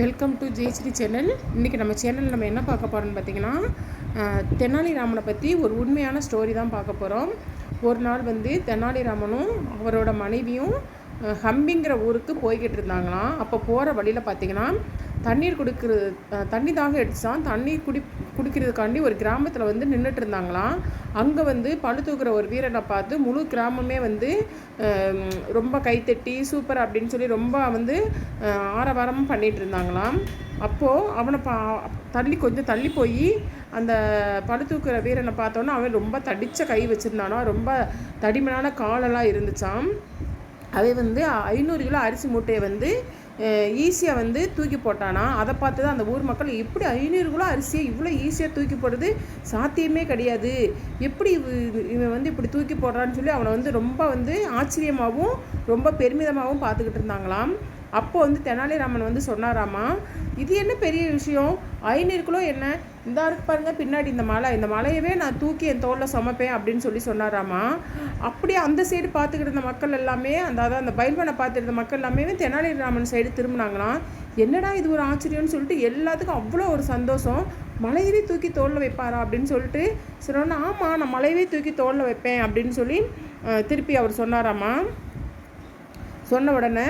HD channel இன்றைக்கி நம்ம சேனலில் நம்ம என்ன பார்க்க போகிறோம்னு பார்த்தீங்கன்னா தெனாலிராமனை பற்றி ஒரு உண்மையான ஸ்டோரி தான் பார்க்க போகிறோம் ஒரு நாள் வந்து தெனாலிராமனும் அவரோட மனைவியும் ஹம்பிங்கிற ஊருக்கு போய்கிட்டு இருந்தாங்களாம். அப்போ போகிற வழியில் பார்த்தீங்கன்னா தண்ணீர் கொடுக்குறது தண்ணி தாக அடித்தான் தண்ணி குடி குடிக்கிறதுக்காண்டி ஒரு கிராமத்தில் வந்து நின்றுட்டு இருந்தாங்களாம் அங்கே வந்து பழு தூக்குற ஒரு வீரனை பார்த்து முழு கிராமமே வந்து ரொம்ப கைத்தட்டி சூப்பர் அப்படின்னு சொல்லி ரொம்ப வந்து ஆரவாரமும் பண்ணிகிட்டு இருந்தாங்களாம் அப்போது அவனை பா தள்ளி கொஞ்சம் தள்ளி போய் அந்த பழு தூக்குற வீரனை பார்த்தோன்னா அவன் ரொம்ப தடித்த கை வச்சுருந்தானோ ரொம்ப தடிமனான காலெல்லாம் இருந்துச்சான் அதை வந்து ஐநூறு கிலோ அரிசி மூட்டையை வந்து ஈஸியாக வந்து தூக்கி போட்டானா? அதை பார்த்து தான் அந்த ஊர் மக்கள் எப்படி ஐநூறு கிலோ அரிசியை இவ்வளோ ஈஸியாக தூக்கி போடுறது? சாத்தியமே கிடையாது. எப்படி இவன் வந்து இப்படி தூக்கி போடுறான்னு சொல்லி அவனை வந்து ரொம்ப வந்து ஆச்சரியமாகவும் ரொம்ப பெருமிதமாகவும் பார்த்துக்கிட்டு இருந்தாங்களாம். அப்போ வந்து தெனாலிராமன் வந்து சொன்னாராமா இது என்ன பெரிய விஷயம்? ஐநூறு கிலோ என்ன? இந்த இருக்கு பாருங்க பின்னாடி இந்த மலை. இந்த மலையவே நான் தூக்கி என் தோளில் சமைப்பேன் அப்படின்னு சொல்லி சொன்னாராமா. அப்படியே அந்த சைடு பார்த்துக்கிட்டு இருந்த மக்கள் எல்லாமே அந்த அதாவது அந்த பயில்வனை பார்த்துட்டு இருந்த மக்கள் எல்லாமே தெனாலிராமன் சைடு திரும்பினாங்களாம். என்னடா இது ஒரு ஆச்சரியம்னு சொல்லிட்டு எல்லாத்துக்கும் அவ்வளோ ஒரு சந்தோஷம். மலையவே தூக்கி தோளில் வைப்பாரா? அப்படின்னு சொல்லிட்டு சொன்னோன்னா ஆமாம் நான் மலையவே தூக்கி தோளில் வைப்பேன் அப்படின்னு சொல்லி திருப்பி அவர் சொன்னாராமா. சொன்ன உடனே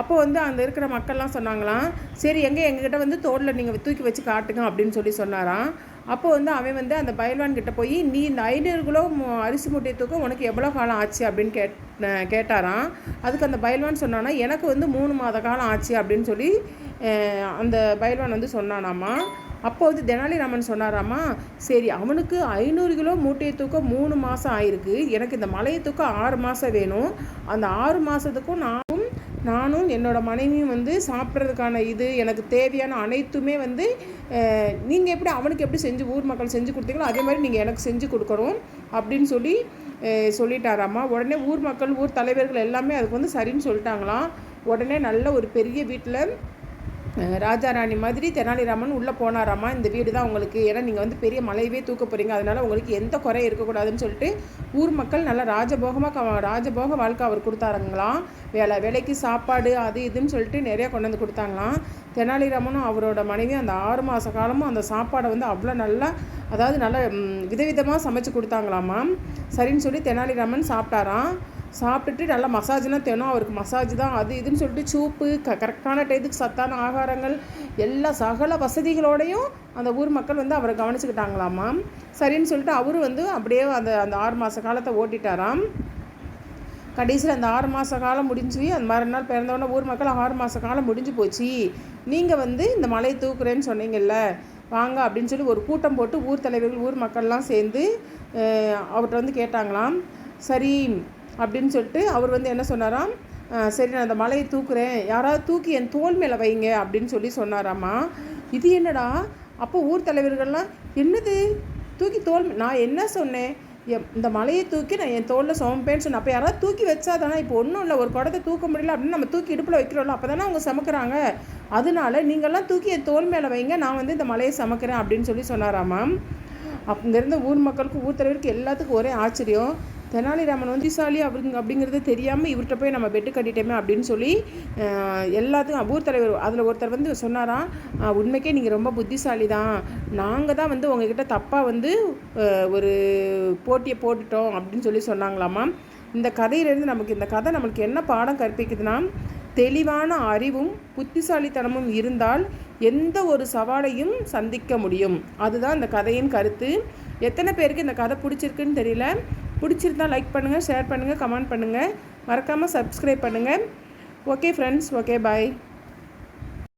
அப்போ வந்து அங்கே இருக்கிற மக்கள்லாம் சொன்னாங்களாம் சரி எங்கே எங்ககிட்ட வந்து தோளில் நீங்கள் தூக்கி வச்சு காட்டுங்க அப்படின்னு சொல்லி சொன்னாராம். அப்போ வந்து அவன் வந்து அந்த பயல்வான் கிட்ட போய் நீ இந்த ஐநூறு கிலோ அரிசி மூட்டையை தூக்கம் உனக்கு எவ்வளோ காலம் ஆச்சு? அப்படின்னு கேட் கேட்டாராம். அதுக்கு அந்த பயல்வான் சொன்னானா எனக்கு வந்து மூணு மாத காலம் ஆச்சு அப்படின்னு சொல்லி அந்த பயல்வான் வந்து சொன்னானாமா. அப்போ வந்து தெனாலிராமன் சொன்னாராமா சரி அவனுக்கு ஐநூறு கிலோ மூட்டையை தூக்கம் மூணு மாதம் ஆயிருக்கு. எனக்கு இந்த மலையை தூக்கம் ஆறு மாதம் வேணும். அந்த ஆறு மாதத்துக்கும் நான் நானும் என்னோடய மனைவியும் வந்து சாப்பிட்றதுக்கான இது எனக்கு தேவையான அனைத்துமே வந்து நீங்கள் எப்படி அவனுக்கு எப்படி செஞ்சு ஊர் மக்கள் செஞ்சு கொடுத்தீங்களோ அதே மாதிரி நீங்கள் எனக்கு செஞ்சு கொடுக்கணும் அப்படின்னு சொல்லி சொல்லிட்டாராம்மா உடனே ஊர் மக்கள் ஊர் தலைவர்கள் எல்லாமே அதுக்கு வந்து சரின்னு சொல்லிட்டாங்களாம். உடனே நல்ல ஒரு பெரிய வீட்டில் ராஜா ராணி மாதிரி தெனாலிராமன் உள்ளே போனாராமா? இந்த வீடு தான் உங்களுக்கு. ஏன்னா நீங்கள் வந்து பெரிய மலையவே தூக்க போகிறீங்க அதனால் உங்களுக்கு எந்த குறை இருக்கக்கூடாதுன்னு சொல்லிட்டு ஊர் மக்கள் நல்லா ராஜபோகமாக ராஜபோக வாழ்க்கை அவர் கொடுத்தாருங்களாம். வேலை வேலைக்கு சாப்பாடு அது இதுன்னு சொல்லிட்டு நிறையா கொண்டு வந்து கொடுத்தாங்களாம். தெனாலிராமனும் அவரோட மனைவி அந்த ஆறு மாத காலமும் அந்த சாப்பாடை வந்து அவ்வளோ நல்லா அதாவது நல்லா விதவிதமாக சமைச்சு கொடுத்தாங்களாமா சரின்னு சொல்லி தெனாலிராமன் சாப்பிட்டாராம். சாப்பிட்டுட்டு நல்லா மசாஜ்லாம் தேணும் அவருக்கு மசாஜ் தான் அது இதுன்னு சொல்லிட்டு சூப்பு க கரெக்டான டயத்துக்கு சத்தான ஆகாரங்கள் எல்லா சகல வசதிகளோடையும் அந்த ஊர் மக்கள் வந்து அவரை கவனிச்சுக்கிட்டாங்களாமா. சரின்னு சொல்லிட்டு அவரும் வந்து அப்படியே அந்த அந்த ஆறு மாத காலத்தை ஓட்டிட்டாராம். கடைசியில் அந்த ஆறு மாத காலம் முடிஞ்சு அந்த மறுநாள் பிறந்தவொடனே ஊர் மக்கள் ஆறு மாத காலம் முடிஞ்சு போச்சு. நீங்கள் வந்து இந்த மலையை தூக்குறேன்னு சொன்னீங்கல்ல வாங்க அப்படின்னு சொல்லி ஒரு கூட்டம் போட்டு ஊர் தலைவர்கள் ஊர் மக்கள்லாம் சேர்ந்து அவர்கிட்ட வந்து கேட்டாங்களாம். சரி அப்படின்னு சொல்லிட்டு அவர் வந்து என்ன சொன்னாராம்? சரி நான் அந்த மலையை தூக்குறேன். யாராவது தூக்கி என் தோல் மேலே வைங்க அப்படின்னு சொல்லி சொன்னாராம்மா. இது என்னடா? அப்போ ஊர் தலைவர்கள்லாம் என்னது? தூக்கி தோல் நான் என்ன சொன்னேன்? இந்த மலையை தூக்கி நான் என் தோலில் சுமப்பேன்னு சொன்னேன். அப்போ யாராவது தூக்கி வச்சா தானே? இப்போ ஒன்றும் இல்லை. ஒரு குடத்தை தூக்க முடியல அப்படின்னு நம்ம தூக்கி இடுப்பில் வைக்கிறோம்ல அப்போ தானே அவங்க சமைக்கிறாங்க. அதனால நீங்கள்லாம் தூக்கி என் தோல் மேலே வைங்க. நான் வந்து இந்த மலையை சமைக்கிறேன் அப்படின்னு சொல்லி சொன்னாராம்மா அங்கேருந்து ஊர் மக்களுக்கு ஊர் தலைவருக்கு எல்லாத்துக்கும் ஒரே ஆச்சரியம். தெனாலிராமன் வந்து புத்திசாலி அப்படிங்க அப்படிங்கிறது தெரியாமல் இவர்கிட்ட போய் நம்ம பெட்டு கட்டிட்டோமே அப்படின்னு சொல்லி எல்லாத்துக்கும் ஊர் தலைவர் அதில் ஒருத்தர் வந்து சொன்னாராம் உண்மைக்கே நீங்கள் ரொம்ப புத்திசாலி தான் நாங்கள் தான் வந்து உங்ககிட்ட தப்பாக வந்து ஒரு போட்டியை போட்டுட்டோம் அப்படின்னு சொல்லி சொன்னாங்களாமா. இந்த கதையிலேருந்து நமக்கு இந்த கதை நம்மளுக்கு என்ன பாடம் கற்பிக்குதுன்னா தெளிவான அறிவும் புத்திசாலித்தனமும் இருந்தால் எந்த ஒரு சவாலையும் சந்திக்க முடியும். அதுதான் இந்த கதையின் கருத்து. எத்தனை பேருக்கு இந்த கதை பிடிச்சிருக்குன்னு தெரியல? பிடிச்சிருந்தா லைக் பண்ணுங்கள் ஷேர் பண்ணுங்கள் கமெண்ட் பண்ணுங்கள் மறக்காமல் சப்ஸ்கிரைப் பண்ணுங்கள் ஓகே ஃப்ரெண்ட்ஸ் ஓகே பாய்